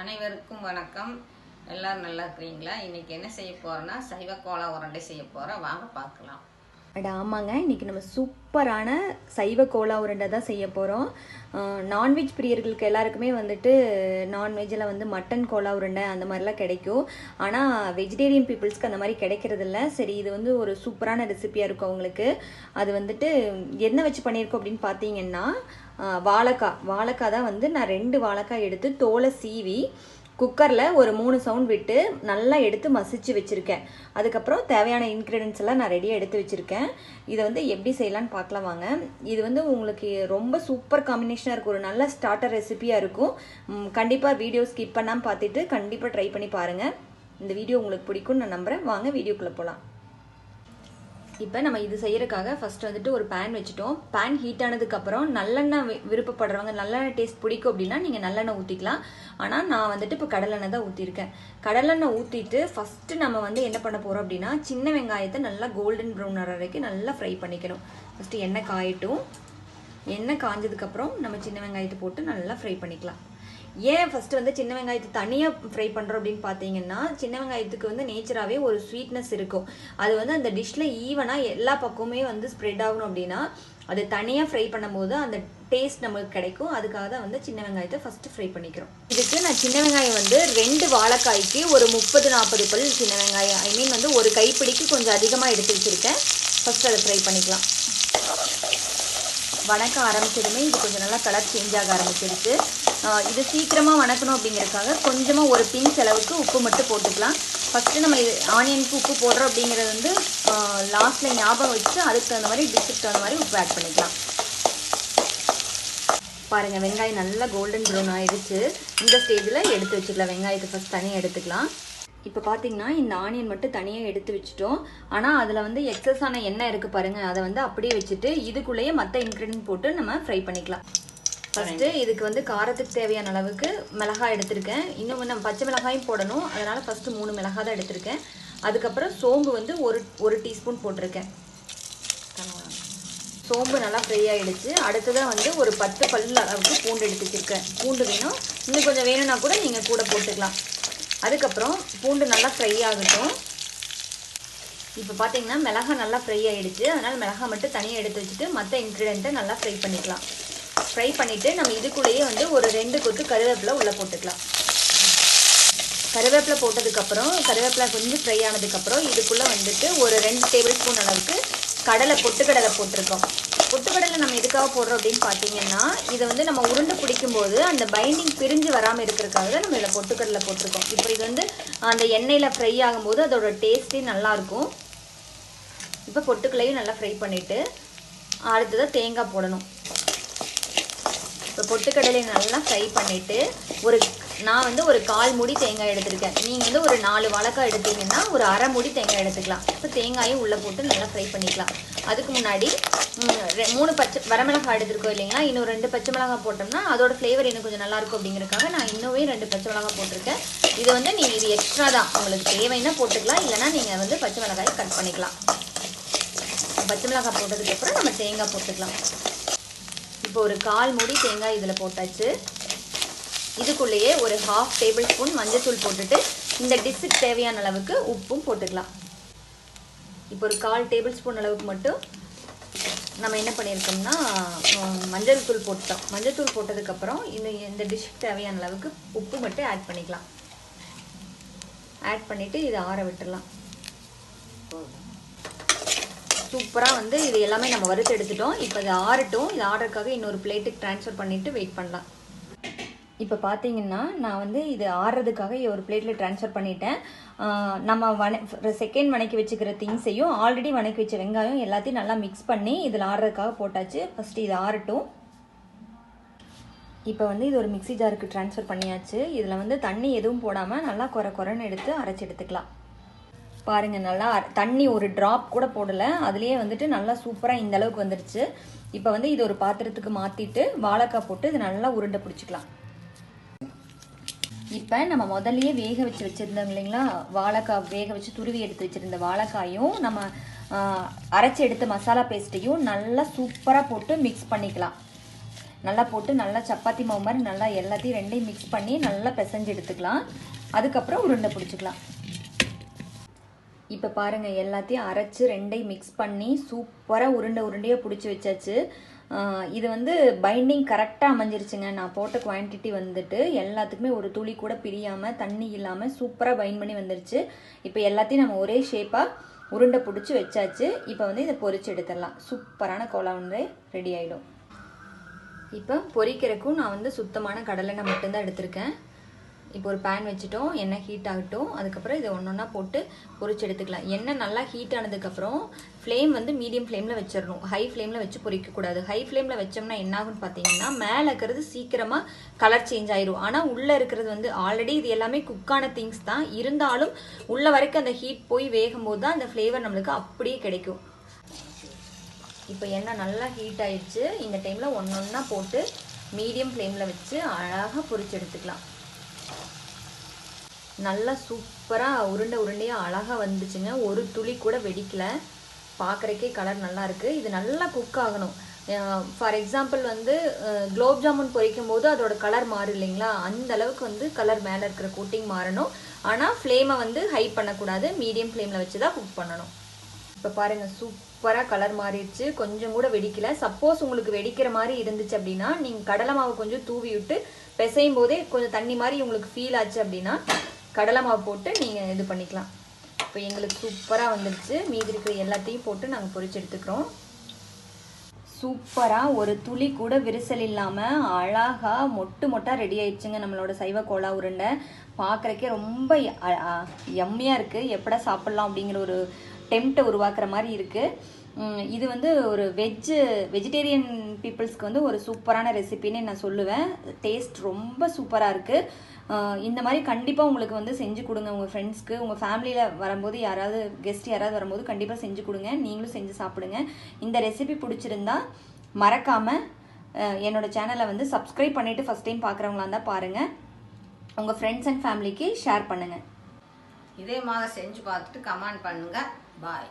அனைவருக்கும் வணக்கம். எல்லாரும் நல்லா இருக்கிறீங்களா? இன்னைக்கு என்ன செய்ய போறோம்னா சைவ கோலா உருண்டை செய்ய போறோம். வாங்க பார்க்கலாம். அட ஆமாங்க. இன்றைக்கி நம்ம சூப்பரான சைவ கோலா உருண்டை தான் செய்ய போகிறோம் நான்வெஜ் பிரியர்களுக்கு எல்லாருக்குமே வந்துட்டு நான்வெஜ்ஜில் வந்து மட்டன் கோலா உருண்டை அந்த மாதிரிலாம் கிடைக்கும். ஆனால் வெஜிடேரியன் பீப்புள்ஸ்க்கு அந்த மாதிரி கிடைக்கிறதில்ல. சரி இது வந்து ஒரு சூப்பரான ரெசிபியாக இருக்கும் அவங்களுக்கு. அது வந்துட்டு என்ன வச்சு பண்ணியிருக்கோம் அப்படின்னு பார்த்தீங்கன்னா வாழைக்காய். வாழைக்காய் தான் வந்து நான் ரெண்டு வாழைக்காய் எடுத்து தோலை சீவி குக்கரில் ஒரு மூணு சவுண்ட் விட்டு நல்லா எடுத்து மசிச்சு வச்சுருக்கேன். அதுக்கப்புறம் தேவையான இன்க்ரீடியன்ஸ் எல்லாம் நான் ரெடியாக எடுத்து வச்சுருக்கேன். இதை வந்து எப்படி செய்யலான்னு பார்க்கலாம் வாங்க. இது வந்து உங்களுக்கு ரொம்ப சூப்பர் காம்பினேஷனாக இருக்கும். ஒரு நல்ல ஸ்டார்டர் ரெசிபியாக இருக்கும். கண்டிப்பாக வீடியோ ஸ்கிப் பண்ணாமல் பார்த்துட்டு கண்டிப்பாக ட்ரை பண்ணி பாருங்கள் இந்த வீடியோ உங்களுக்கு பிடிக்கும்னு நான் நம்புகிறேன் வாங்க வீடியோக்குள்ளே போகலாம் இப்போ நம்ம இது செய்யறதுக்காக ஃபர்ஸ்ட் வந்துட்டு ஒரு பேன் வச்சுட்டோம். பேன் ஹீட் ஆனதுக்கப்புறம் நல்லெண்ணெய் விருப்பப்படுறவங்க நல்லெண்ணெய் டேஸ்ட் பிடிக்கும் அப்படின்னா நீங்கள் நல்லெண்ணெய் ஊற்றிக்கலாம் ஆனால் நான் வந்துட்டு இப்போ கடலெண்ணெய் தான் ஊற்றிருக்கேன் கடலெண்ணெய் ஊற்றிட்டு ஃபஸ்ட்டு நம்ம வந்து என்ன பண்ண போகிறோம் அப்படின்னா சின்ன வெங்காயத்தை நல்லா கோல்டன் ப்ரௌன் வர வரைக்கும் நல்லா ஃப்ரை பண்ணிக்கணும். ஃபஸ்ட்டு எண்ணெய் காயட்டும். எண்ணெய் காஞ்சதுக்கப்புறம் நம்ம சின்ன வெங்காயத்தை போட்டு நல்லா ஃப்ரை பண்ணிக்கலாம். ஏன் ஃபஸ்ட்டு வந்து சின்ன வெங்காயத்தை தனியாக ஃப்ரை பண்ணுறோம் அப்படின்னு பார்த்தீங்கன்னா சின்ன வெங்காயத்துக்கு வந்து நேச்சராகவே ஒரு ஸ்வீட்னஸ் இருக்கும். அது வந்து அந்த டிஷ்ஷில் ஈவனாக எல்லா பக்கமுமே வந்து ஸ்ப்ரெட் ஆகணும் அப்படின்னா அது தனியாக ஃப்ரை பண்ணும்போது அந்த டேஸ்ட் நம்மளுக்கு கிடைக்கும். அதுக்காக தான் வந்து சின்ன வெங்காயத்தை ஃபஸ்ட்டு ஃப்ரை பண்ணிக்கிறோம். இதுக்கு நான் சின்ன வெங்காயம் வந்து ரெண்டு வாழைக்காய்க்கு ஒரு முப்பது நாற்பது பல் சின்ன வெங்காயம். ஐ மீன் வந்து ஒரு கைப்பிடிக்கு கொஞ்சம் அதிகமாக எடுத்து வச்சுருக்கேன். ஃபஸ்ட்டு அதை ஃப்ரை பண்ணிக்கலாம். வணக்க ஆரம்பிச்சதுமே இது கொஞ்சம் நல்லா கலர் சேஞ்ச் ஆக ஆரம்பிச்சிருச்சு. இது சீக்கிரமாக வணக்கணும் அப்படிங்கறதுக்காக கொஞ்சமாக ஒரு பின் செலவுக்கு உப்பு மட்டும் போட்டுக்கலாம். ஃபஸ்ட்டு நம்ம இது ஆனியனுக்கு உப்பு போடுறோம் அப்படிங்கிறது வந்து லாஸ்ட்டில் ஞாபகம் வச்சு அதுக்கு தகுந்த மாதிரி டிஷ்ஷுக்கு தகுந்த மாதிரி உப்பு ஆட் பண்ணிக்கலாம். பாருங்க வெங்காயம் நல்லா கோல்டன் ப்ரௌன் ஆயிடுச்சு. இந்த ஸ்டேஜில் எடுத்து வச்சுக்கலாம். வெங்காயத்தை ஃபஸ்ட் தனியாக எடுத்துக்கலாம். இப்போ பார்த்தீங்கன்னா இந்த ஆனியன் மட்டும் தனியாக எடுத்து வச்சுட்டோம். ஆனால் அதில் வந்து எக்ஸஸ் ஆன எண்ணெய் இருக்குது பாருங்கள் அதை வந்து அப்படியே வச்சுட்டு இதுக்குள்ளேயே மற்ற இன்க்ரீடியன்ட் போட்டு நம்ம ஃப்ரை பண்ணிக்கலாம். ஃபஸ்ட்டு இதுக்கு வந்து காரத்துக்கு தேவையான அளவுக்கு மிளகாய் எடுத்திருக்கேன். இன்னும் நம்ம பச்சை மிளகாயும் போடணும். அதனால் ஃபஸ்ட்டு மூணு மிளகாய் தான் எடுத்திருக்கேன். அதுக்கப்புறம் சோம்பு வந்து ஒரு ஒரு டீஸ்பூன் போட்டிருக்கேன். சோம்பு நல்லா ஃப்ரை ஆயிடுச்சு. அடுத்ததாக வந்து ஒரு பத்து பல்லு அளவுக்கு பூண்டு எடுத்து வச்சிருக்கேன். பூண்டு வேணும். இன்னும் கொஞ்சம் வேணும்னா கூட நீங்கள் கூட போட்டுக்கலாம். அதுக்கப்புறம் பூண்டு நல்லா ஃப்ரை ஆகட்டும். இப்போ பார்த்தீங்கன்னா மிளகா நல்லா ஃப்ரை ஆயிடுச்சு. அதனால் மிளகா மட்டும் தனியாக எடுத்து வச்சுட்டு மற்ற இன்க்ரீடியண்ட்டை நல்லா ஃப்ரை பண்ணிக்கலாம். ஃப்ரை பண்ணிவிட்டு நம்ம இதுக்குள்ளேயே வந்து ஒரு ரெண்டு கொத்து கருவேப்பிலை உள்ளே போட்டுக்கலாம். கருவேப்பிலை போட்டதுக்கப்புறம் கருவேப்பிலை கொஞ்சம் ஃப்ரை ஆனதுக்கப்புறம் இதுக்குள்ளே வந்துட்டு ஒரு ரெண்டு டேபிள் ஸ்பூன் அளவுக்கு கடலை பொட்டுக்கடலை போட்டிருக்கோம். பொட்டுக்கடலை நம்ம எதுக்காக போடுறோம் அப்படின்னு பார்த்தீங்கன்னா இதை வந்து நம்ம உருண்டை பிடிக்கும்போது அந்த பைண்டிங் பிரிஞ்சு வராமல் இருக்கிறதுக்காக தான் நம்ம இதில் பொட்டுக்கடலை போட்டிருக்கோம். இப்போ இது வந்து அந்த எண்ணெயில் ஃப்ரை ஆகும்போது அதோட டேஸ்ட்டே நல்லாயிருக்கும் இப்போ பொட்டுக்களையும் நல்லா ஃப்ரை பண்ணிவிட்டு அடுத்ததாக தேங்காய் போடணும். இப்போ பொட்டுக்கடலையை நல்லா ஃப்ரை பண்ணிவிட்டு ஒரு நான் வந்து ஒரு கால் மூடி தேங்காய் எடுத்திருக்கேன். நீங்கள் வந்து ஒரு நாலு வாழைக்காய் எடுத்தீங்கன்னா ஒரு அரை மூடி தேங்காய் எடுத்துக்கலாம். இப்போ தேங்காயும் உள்ளே போட்டு நல்லா ஃப்ரை பண்ணிக்கலாம். அதுக்கு முன்னாடி ரெ- மூணு பச்சை வரமிளகாய் எடுத்திருக்கோம் இல்லைங்களா? இன்னும் ரெண்டு பச்சை மிளகாய் போட்டோம்னா அதோட ஃப்ளேவர் இன்னும் கொஞ்சம் நல்லா இருக்கும் நான் இன்னுமே ரெண்டு பச்சை மிளகாய் போட்டிருக்கேன். இது வந்து நீங்கள் இது எக்ஸ்ட்ரா தான். உங்களுக்கு தேவைன்னா போட்டுக்கலாம். இல்லைன்னா நீங்கள் வந்து பச்சை மிளகாயை கட் பண்ணிக்கலாம். பச்சை மிளகாய் போட்டதுக்கப்புறம் நம்ம தேங்காய் போட்டுக்கலாம். இப்போ ஒரு கால் மூடி தேங்காய் இதில் போட்டாச்சு. இதுக்குள்ளேயே ஒரு ஹாஃப் டேபிள் ஸ்பூன் மஞ்சத்தூள் போட்டுட்டு இந்த டிஷ்ஷுக்கு தேவையான அளவுக்கு உப்பும் போட்டுக்கலாம். இப்போ ஒரு கால் டேபிள் ஸ்பூன் அளவுக்கு மட்டும் நம்ம என்ன பண்ணியிருக்கோம்னா மஞ்சள் தூள் போட்டோம் மஞ்சள் தூள் போட்டதுக்கப்புறம் இந்த இந்த டிஷ்ஷுக்கு தேவையான அளவுக்கு உப்பு மட்டும் ஆட் பண்ணிக்கலாம். ஆட் பண்ணிவிட்டு இதை ஆற விட்டுறலாம் சூப்பராக வந்து இது எல்லாமே நம்ம வறுத்து எடுத்துட்டோம். இப்போ இது ஆறட்டும். இது ஆர்டருக்காக இன்னொரு பிளேட்டுக்கு ட்ரான்ஸ்ஃபர் பண்ணிவிட்டு வெயிட் பண்ணலாம். இப்போ பார்த்தீங்கன்னா நான் வந்து இது ஆடுறதுக்காக ஒரு பிளேட்டில் ட்ரான்ஸ்ஃபர் பண்ணிட்டேன். நம்ம வன செகண்ட் வணக்கி வச்சுக்கிற திங்ஸையும் ஆல்ரெடி வணக்கி வச்ச வெங்காயம் எல்லாத்தையும் நல்லா மிக்ஸ் பண்ணி இதில் ஆடுறதுக்காக போட்டாச்சு. ஃபஸ்ட்டு இது ஆறட்டும். இப்போ வந்து இது ஒரு மிக்ஸி ஜாருக்கு ட்ரான்ஸ்ஃபர் பண்ணியாச்சு. இதில் வந்து தண்ணி எதுவும் போடாமல் நல்லா குறை குறைன்னு எடுத்து அரைச்சி எடுத்துக்கலாம். பாருங்க நல்லா தண்ணி ஒரு ட்ராப் கூட போடலை. அதுலேயே வந்துட்டு நல்லா சூப்பராக இந்த அளவுக்கு வந்துடுச்சு இப்போ வந்து இது ஒரு பாத்திரத்துக்கு மாற்றிட்டு வாழைக்காய் போட்டு இது நல்லா உருண்டை பிடிச்சிக்கலாம். இப்போ நம்ம முதல்லையே வேக வச்சு வச்சுருந்தோம் இல்லைங்களா? வாழைக்காய் வேக வச்சு துருவி எடுத்து வச்சுருந்த வாழைக்காயும் நம்ம அரைச்சி எடுத்த மசாலா பேஸ்ட்டையும் நல்லா சூப்பராக போட்டு மிக்ஸ் பண்ணிக்கலாம். நல்லா போட்டு நல்லா சப்பாத்தி மாவு மாதிரி நல்லா எல்லாத்தையும் ரெண்டையும் மிக்ஸ் பண்ணி நல்லா பிசைஞ்சு எடுத்துக்கலாம். அதுக்கப்புறம் உருண்டை பிடிச்சிக்கலாம். இப்போ பாருங்கள் எல்லாத்தையும் அரைச்சி ரெண்டையும் மிக்ஸ் பண்ணி சூப்பராக உருண்டை உருண்டையாக பிடிச்சி வச்சாச்சு. இது வந்து பைண்டிங் கரெக்டாக அமைஞ்சிருச்சுங்க. நான் போட்ட குவான்டிட்டி வந்துட்டு எல்லாத்துக்குமே ஒரு துளி கூட பிரியாமல் தண்ணி இல்லாமல் சூப்பராக பைண்ட் பண்ணி வந்துருச்சு. இப்போ எல்லாத்தையும் நம்ம ஒரே ஷேப்பாக உருண்டை பிடிச்சி வச்சாச்சு. இப்போ வந்து இதை பொறிச்சு எடுத்துடலாம். சூப்பரான கோலா உருண்டை ரெடி ஆகிடும் இப்போ பொரிக்கிறதுக்கும் நான் வந்து சுத்தமான கடலெண்ணெய் மட்டும்தான் எடுத்திருக்கேன். இப்போ ஒரு பேன் வச்சுட்டோம் எண்ணெய் ஹீட் ஆகட்டும் அதுக்கப்புறம் இதை ஒன்று ஒன்றா போட்டு பொரிச்சு எடுத்துக்கலாம். எண்ணெய் நல்லா ஹீட் ஆனதுக்கப்புறம் ஃப்ளேம் வந்து மீடியம் ஃப்ளேமில் வச்சிடணும். ஹை ஃப்ளேமில் வச்சு பொறிக்கக்கூடாது ஹை ஃப்ளேமில் வச்சோம்னா என்ன ஆகும்னு பார்த்தீங்கன்னா மேலே இருக்கிறது சீக்கிரமாக கலர் சேஞ்ச் ஆயிரும். ஆனால் உள்ளே இருக்கிறது வந்து ஆல்ரெடி இது எல்லாமே குக்கான திங்ஸ் தான். இருந்தாலும் உள்ள வரைக்கும் அந்த ஹீட் போய் வேகும் போது தான் அந்த ஃப்ளேவர் நம்மளுக்கு அப்படியே கிடைக்கும். இப்போ எண்ணெய் நல்லா ஹீட் ஆயிடுச்சு. இந்த டைமில் ஒன்று ஒன்றா போட்டு மீடியம் ஃப்ளேமில் வச்சு அழகாக பொரிச்சு எடுத்துக்கலாம். நல்லா சூப்பராக உருண்டை உருண்டையாக அழகாக வந்துச்சுங்க. ஒரு துளி கூட வெடிக்கல. பார்க்குறக்கே கலர் நல்லா இருக்குது இது நல்லா குக் ஆகணும். ஃபார் எக்ஸாம்பிள் வந்து குலோப் ஜாமுன் பொரிக்கும் போது அதோட கலர் மாறும் இல்லைங்களா? அந்த அளவுக்கு வந்து கலர் மேலே இருக்கிற கோட்டிங் மாறணும். ஆனால் ஃப்ளேமை வந்து ஹை பண்ணக்கூடாது. மீடியம் ஃப்ளேமில் வச்சு தான் குக் பண்ணணும். இப்போ பாருங்கள் சூப்பராக கலர் மாறிடுச்சு. கொஞ்சம் கூட வெடிக்கல. சப்போஸ் உங்களுக்கு வெடிக்கிற மாதிரி இருந்துச்சு அப்படின்னா நீங்கள் கடலை மாவு கொஞ்சம் தூவி விட்டு பிசையும் போதே கொஞ்சம் தண்ணி மாதிரி உங்களுக்கு ஃபீல் ஆச்சு அப்படின்னா கடலை மாவு போட்டு நீங்கள் இது பண்ணிக்கலாம். இப்போ எங்களுக்கு சூப்பராக வந்துடுச்சு மீதி இருக்கிற எல்லாத்தையும் போட்டு நாங்கள் பொறிச்சு எடுத்துக்கிறோம். சூப்பராக ஒரு துளி கூட விரிசல் இல்லாமல் அழகாக மொட்டு மொட்டாக ரெடி ஆயிடுச்சுங்க நம்மளோட சைவ கோலா உருண்டை. பார்க்குறக்கே ரொம்ப எம்மியாக இருக்குது எப்படா சாப்பிட்லாம் அப்படிங்கிற ஒரு டெம்ட்டை உருவாக்குற மாதிரி இருக்குது இது வந்து ஒரு வெஜ்ஜு வெஜிடேரியன் பீப்புள்ஸ்க்கு வந்து ஒரு சூப்பரான ரெசிபின்னு நான் சொல்லுவேன். டேஸ்ட் ரொம்ப சூப்பராக இருக்குது இந்த மாதிரி கண்டிப்பாக உங்களுக்கு வந்து செஞ்சு கொடுங்க உங்கள் ஃப்ரெண்ட்ஸ்க்கு உங்கள் ஃபேமிலியில் வரும்போது யாராவது கெஸ்ட் யாராவது வரும்போது கண்டிப்பாக செஞ்சு கொடுங்க. நீங்களும் செஞ்சு சாப்பிடுங்க. இந்த ரெசிபி பிடிச்சிருந்தா மறக்காமல் என்னோட சேனலை வந்து சப்ஸ்கிரைப் பண்ணிவிட்டு ஃபஸ்ட் டைம் பார்க்குறவங்களா இருந்தால் பாருங்கள் உங்கள் ஃப்ரெண்ட்ஸ் அண்ட் ஃபேமிலிக்கு ஷேர் பண்ணுங்கள் இதே மாதிரி செஞ்சு பார்த்துட்டு கமெண்ட் பண்ணுங்கள் பாய்